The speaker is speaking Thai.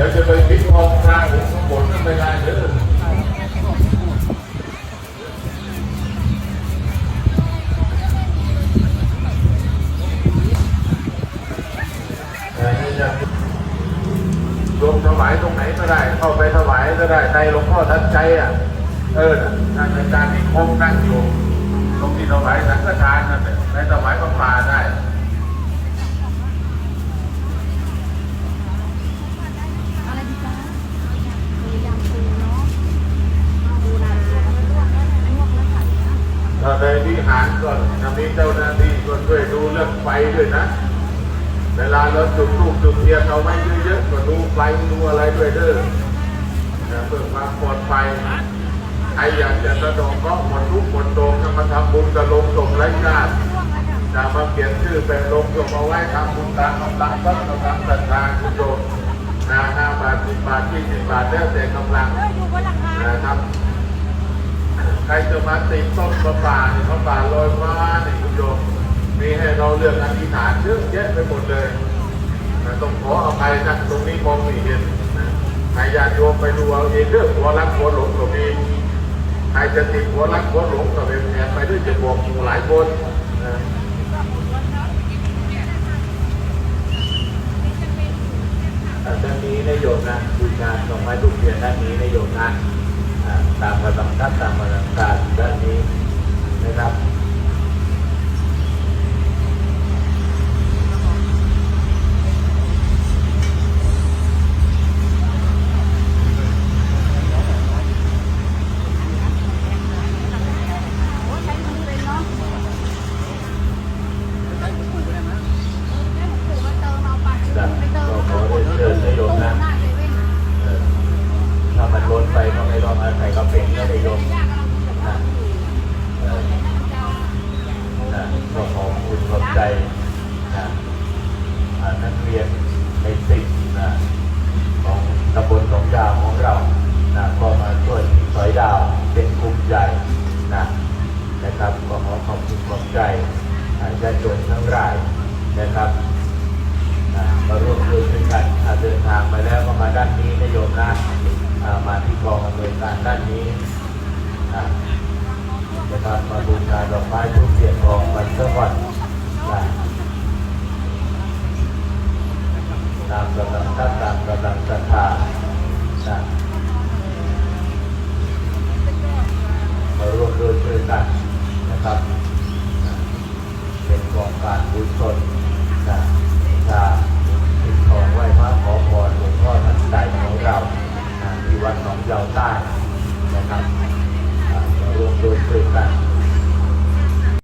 ดี๋ยวจะไปพิจารณาผมข้างบนนั่นไม่ได้เด้อเออนี่จะรวมถวายตรงไหนก็ได้ เข้าไปถวายก็ได้ในหลวงพ่อทันใจอะ เออน่ะท่านอาจารย์ที่คงนั่งอยู่ ตรงที่ถวายสังฆทานนั่นแหละในถวายพระป่าได้ อะไรดีจ๊ะมียำปูเนาะปูนาลวกแล้วลวกแล้วใส่นะ ถ้าในวิ หารก็จะมีเจ้าหน้าที่ก็ช่วยดูเรื่องไฟด้วยนะ เวลาเราจุดธูปจุดเทียนเอาไว้เยอะๆก็ดูไฟดูอะไรด้วยเด้อเพื่อความปลอดภัยใครอยากจะสะดอกเคราะห์หมดทุกหมดโศกจะมาทำบุญกับลงศพไร้ญาติจะมาเขียนชื่อเป็นลงศพเอาไว้ทำบุญตามกำลังวัดกำลังศรัทธาคุณโยมนะห้าบาทสิบบาทยี่สิบบาทแล้วแต่กำลัง ใครจะมาติดต้นประป่าเนี่ยพระป่าลอยฟ้าเนี่ยคุณโยมมีให้เราเลือกอธิษฐานเยอะแยะไปหมดเลยต้องขออภัยนะตรงนี้มองไม่เห็นนะใครญาติโยมไปดูเอาเองเรื่องหัวรักหัวหลงก็มีใครจะติดหัวรักหัวหลงก็เป็นแอบไปด้วยจะบอกอยู่หลายคนนะด้านนี้นายโยมนะบูชาดอกไม้ทุกเทียนด้านนี้นายโยมนะ ลังทัพตามกำลังการด้านนี้นะครับ โอ้ใช้มือเลยเนาะใช้มือเลยนะใช้หลวงปู่มาเติมเอาไปไปเติมเอาตู้หน้าเซเว่น เออถ้ามันล้นไปก็ไม่ต้องอาศั ยกระเป็นก็ได้โยมนะนะก็ขอบคุณขอบใจนะนักเรียนในสิบนะของตำบลหนองดาวของเรานะก็มาช่วยสอยดาวเป็นกลุ่มใหญ่นะนะครับก็ขอขอบคุณขอบใจอาญาติโยมทั้งหลายนะครับมาร่วมด้วยช่วยกันเดินทางมาแล้วก็มาด้านนี้นะโยมนะมาที่ ด้านนี้นะครับมาบูชาดอกไม้ทุกเทียนทองมันเสื้อวันนะตามกำลังท่านตามกำลังศรัทธานะมาร่วมด้วยช่วยกันนะครับ เป็นกองการบุญสนนะชาติดของไหว้พระขอพรหลวงพ่อทันใจของเรานะที่วัดหนองยาวใต้ นะครับรวมโดยเกิดตาร